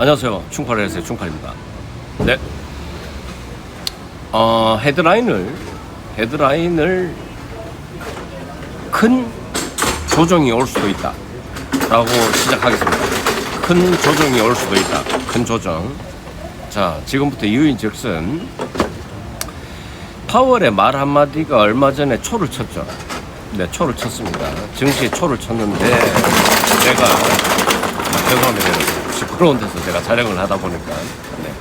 안녕하세요. 충팔에서의 충팔입니다. 네. 어, 헤드라인을, 헤드라인을 큰 조정이 올 수도 있다. 라고 시작하겠습니다. 큰 조정이 올 수도 있다. 큰 조정. 자, 지금부터 이유인 즉슨, 파월의 말 한마디가 얼마 전에 초를 쳤죠. 네, 초를 쳤습니다. 증시에 초를 쳤는데, 제가, 죄송합니다. 시끄러운 데서 제가 촬영을 하다 보니까. 네.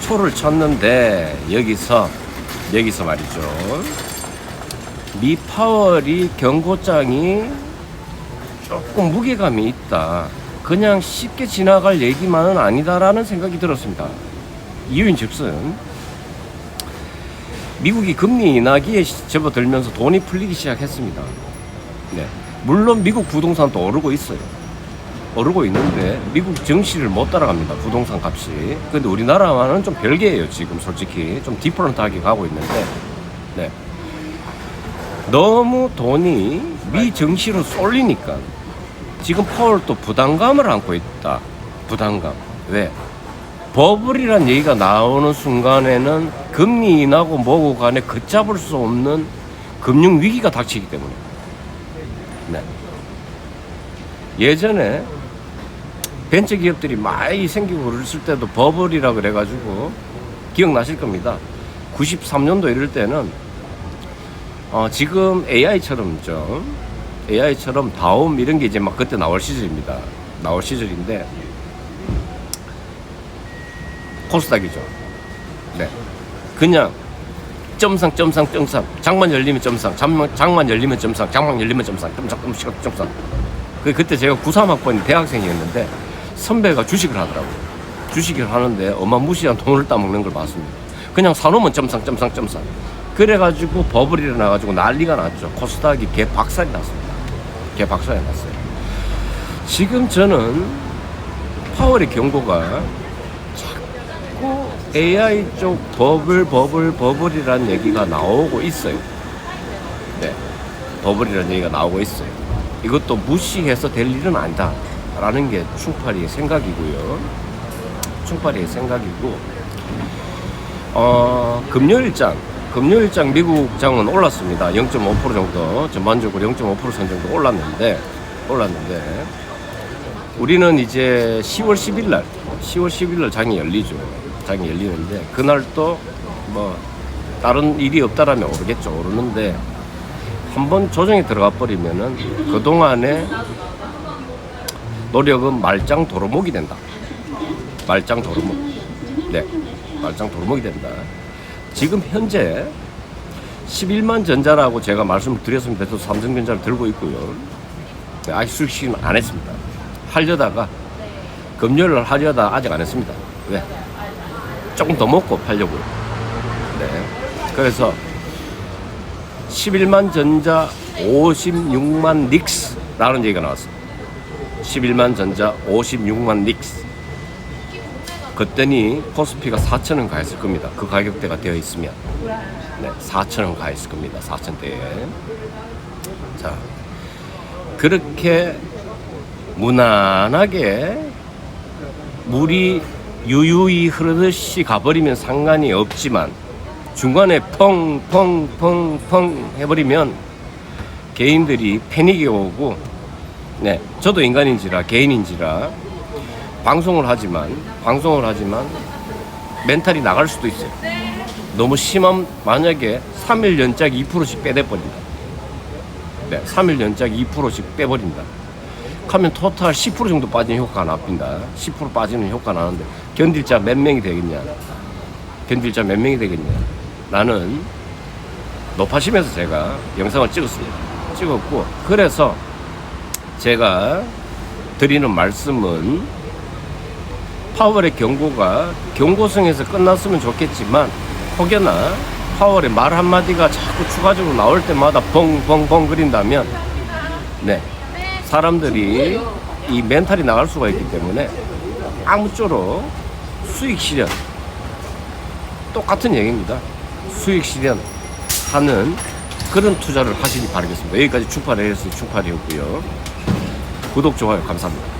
초를 쳤는데, 여기서, 여기서 말이죠. 미 파월이 경고장이 조금 무게감이 있다. 그냥 쉽게 지나갈 얘기만은 아니다라는 생각이 들었습니다. 이유인 즉슨, 미국이 금리 인하기에 접어들면서 돈이 풀리기 시작했습니다. 네. 물론 미국 부동산도 오르고 있어요. 오르고 있는데 미국 증시를 못 따라갑니다. 부동산 값이. 근데 우리나라와는 좀 별개예요. 지금 솔직히 좀 디퍼런트하게 가고 있는데. 네. 너무 돈이 미 증시로 쏠리니까 지금 파월도 부담감을 안고 있다. 부담감. 왜? 버블이란 얘기가 나오는 순간에는 금리 인하고 뭐고 간에 걷잡을 수 없는 금융 위기가 닥치기 때문에. 네. 예전에 벤처 기업들이 많이 생기고 그랬을 때도 버블이라 그래가지고 기억나실 겁니다. 93년도 이럴 때는 어, 지금 AI처럼 좀 AI처럼 다음 이런 게 이제 막 그때 나올 시절입니다. 나올 시절인데 코스닥이죠. 네. 그냥 점상 점상 점상 장만 열리면 점상 장만, 장만 열리면 점상 장만 열리면 점상 점상 점상 점상 그 그때 제가 93학번 대학생이었는데 선배가 주식을 하더라고요. 주식을 하는데 어마무시한 돈을 따먹는 걸 봤습니다. 그냥 사놓으면 점상 점상 점상 그래가지고 버블이 일어나가지고 난리가 났죠. 코스닥이 개 박살이 났습니다. 개 박살이 났어요. 지금 저는 파월의 경고가 자꾸 AI 쪽 버블 버블 버블이라는 얘기가 나오고 있어요. 네, 버블이라는 얘기가 나오고 있어요. 이것도 무시해서 될 일은 아니다. 라는 게 충파리의 생각이고요. 충파리의 생각이고, 어, 금요일장, 금요일장 미국장은 올랐습니다. 0.5% 정도, 전반적으로 0.5%선 정도 올랐는데, 올랐는데, 우리는 이제 10월 10일 날, 10월 10일 날 장이 열리죠. 장이 열리는데, 그날 또 뭐, 다른 일이 없다라면 오르겠죠. 오르는데, 한번 조정이 들어가 버리면은 그동안에 노력은 말짱 도루묵이 된다. 말짱 도루묵. 네. 말짱 도루묵이 된다. 지금 현재 11만 전자라고 제가 말씀을 드렸습니다. 또 삼성전자를 들고 있고요. 네, 아직 수익식은 안 했습니다. 하려다가 금요일 날 하려다 아직 안 했습니다. 왜? 조금 더 먹고 팔려고요. 네. 그래서 11만 전자 56만 닉스라는 얘기가 나왔어요. 11만 전자 56만 닉스. 그때니 코스피가 4천원 가했을 겁니다. 그 가격대가 되어 있으면. 네, 4천원 가했을 겁니다. 4천대에. 자, 그렇게 무난하게 물이 유유히 흐르듯이 가버리면 상관이 없지만 중간에 펑펑펑펑 해버리면 개인들이 패닉이 오고 네 저도 인간인지라 개인인지라 방송을 하지만 방송을 하지만 멘탈이 나갈 수도 있어요. 너무 심한 만약에 3일 연작 2%씩 빼내버린다. 네 3일 연작 2%씩 빼버린다. 하면 토탈 10% 정도 빠지는 효과가 납니다. 10% 빠지는 효과가 나는데 견딜 자 몇 명이 되겠냐? 견딜 자 몇 명이 되겠냐? 나는 높아심에서 제가 영상을 찍었습니다. 찍었고 그래서 제가 드리는 말씀은 파월의 경고가 경고성에서 끝났으면 좋겠지만 혹여나 파월의 말 한마디가 자꾸 추가적으로 나올 때마다 벙벙벙 그린다면 네 사람들이 이 멘탈이 나갈 수가 있기 때문에 아무쪼록 수익 실현 똑같은 얘기입니다. 수익 실현하는 그런 투자를 하시기 바라겠습니다. 여기까지 충파레이스 충파리였고요. 구독, 좋아요 감사합니다.